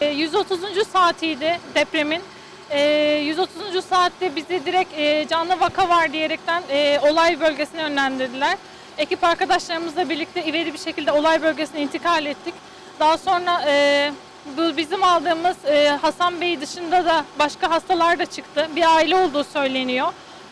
E, 130. saatiydi depremin. E, 130. saatte bizi direkt e, canlı vaka var diyerekten e, olay bölgesine yönlendirdiler. Ekip arkadaşlarımızla birlikte ivedi bir şekilde olay bölgesine intikal ettik. Daha sonra e, bu bizim aldığımız e, Hasan Bey dışında da başka hastalar da çıktı. Bir aile olduğu söyleniyor.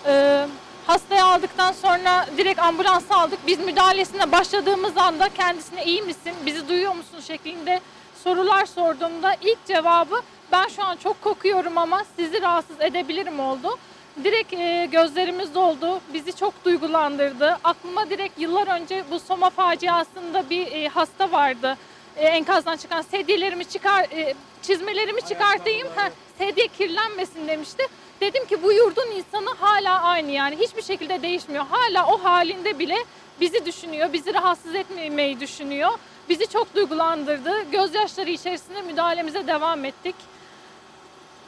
E, hastayı aldıktan sonra direkt ambulansa aldık. Biz müdahalesine başladığımız anda kendisine iyi misin, bizi duyuyor musun şeklinde sorular sorduğumda ilk cevabı ben şu an çok kokuyorum ama sizi rahatsız edebilirim oldu. Direkt e, gözlerimiz doldu. Bizi çok duygulandırdı. Aklıma direkt yıllar önce bu Soma faciasında bir e, hasta vardı. E, enkazdan çıkan sedyelerimi çıkar, e, çizmelerimi çıkartayım, ha, sedye kirlenmesin demişti. Dedim ki bu yurdun insanı hala aynı yani hiçbir şekilde değişmiyor. Hala o halinde bile bizi düşünüyor, bizi rahatsız etmemeyi düşünüyor. Bizi çok duygulandırdı. Gözyaşları içerisinde müdahalemize devam ettik.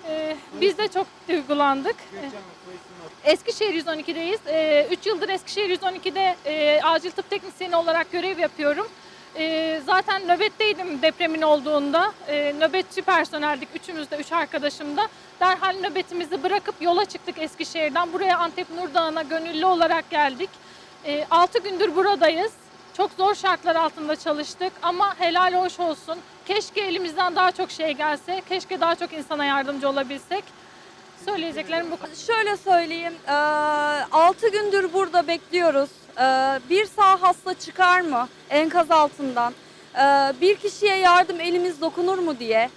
Ee, biz de çok duygulandık. Eskişehir 112'deyiz. 3 yıldır Eskişehir 112'de e, acil tıp teknisyeni olarak görev yapıyorum. E, zaten nöbetteydim depremin olduğunda. E, nöbetçi personeldik üçümüz de, üç arkadaşım da. Derhal nöbetimizi bırakıp yola çıktık Eskişehir'den. Buraya Antep Nur Dağı'na gönüllü olarak geldik. 6 gündür buradayız. Çok zor şartlar altında çalıştık ama helal hoş olsun. Keşke elimizden daha çok şey gelse. Keşke daha çok insana yardımcı olabilsek. Söyleyeceklerim bu kadar. Şöyle söyleyeyim, 6 gündür burada bekliyoruz. Eee, Bir sağ hasta çıkar mı enkaz altından? Eee, Bir kişiye yardım elimiz dokunur mu diye.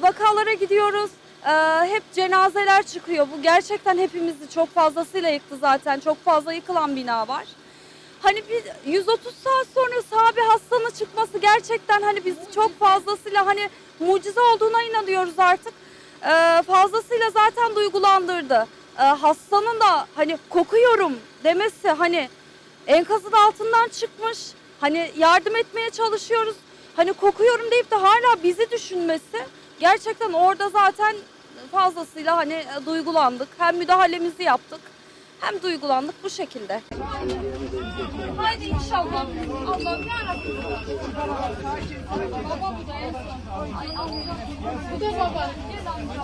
Vakalara gidiyoruz, eee, hep cenazeler çıkıyor. Bu gerçekten hepimizi çok fazlasıyla yıktı zaten. Çok fazla yıkılan bina var. Hani bir 130 saat sonra bir hastanın çıkması gerçekten hani bizi çok fazlasıyla hani mucize olduğuna inanıyoruz artık. Ee, fazlasıyla zaten duygulandırdı. Ee, hastanın da hani kokuyorum demesi hani enkazın altından çıkmış. Hani yardım etmeye çalışıyoruz. Hani kokuyorum deyip de hala bizi düşünmesi gerçekten orada zaten fazlasıyla hani e, duygulandık. Hem müdahalemizi yaptık hem duygulandık bu şekilde. Haydi inşallah. Allah'ım yarabbim. Baba bu da en son. Ay Allah. Bu da baba.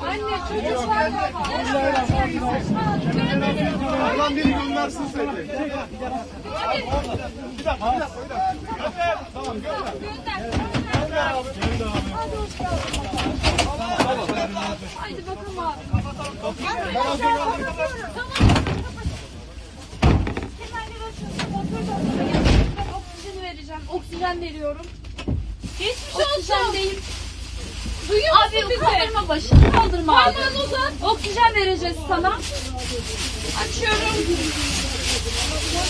Anne çocuk var baba. Allah'ım biri göndersin seni. Haydi bakalım abi. Oksijen vereceğim. Oksijen veriyorum. Geçmiş Oksijen değil. Duyuyor Abi kaldırma başını kaldırma abi. Parmağını uzat. Oksijen vereceğiz sana. Açıyorum.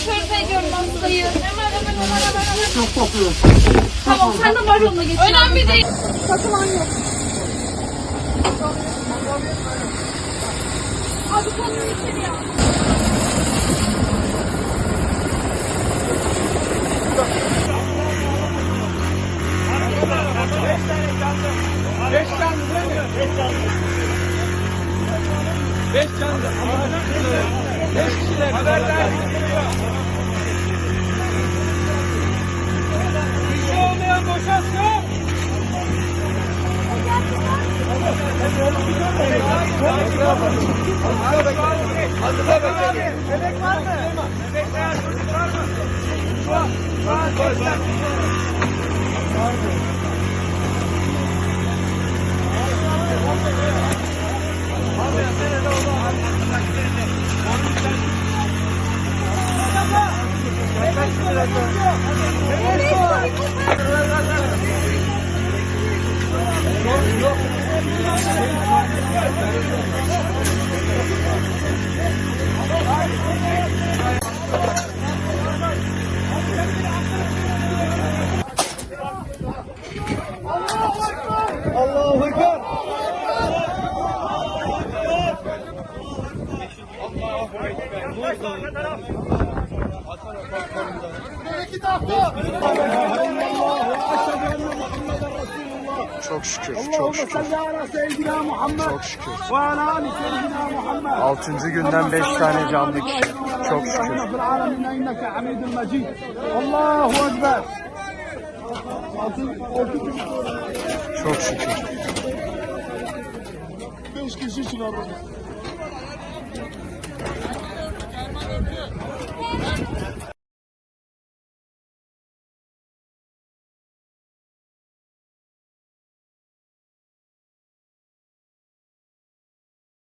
Şöyle ediyorum hastayı. Hemen hemen hemen hemen. hemen. Çok kokuyor. Tamam sen de var yoluna geç. Önemli değil. Takılan yok. Abi konuyu içeri ya. Beş canlı değil mi? Beş canlı. Beş canlı. Beş kişiler. Haberler. Bir şey olmayan boşalsın. Bebek var mı? Bebek var mı? Şu an. Şu an. Allahu Çok şükür, çok şükür, çok şükür. Altıncı günden beş tane canlı kişi. Çok şükür. Allahu Ekber. Çok şükür. beş kişi için.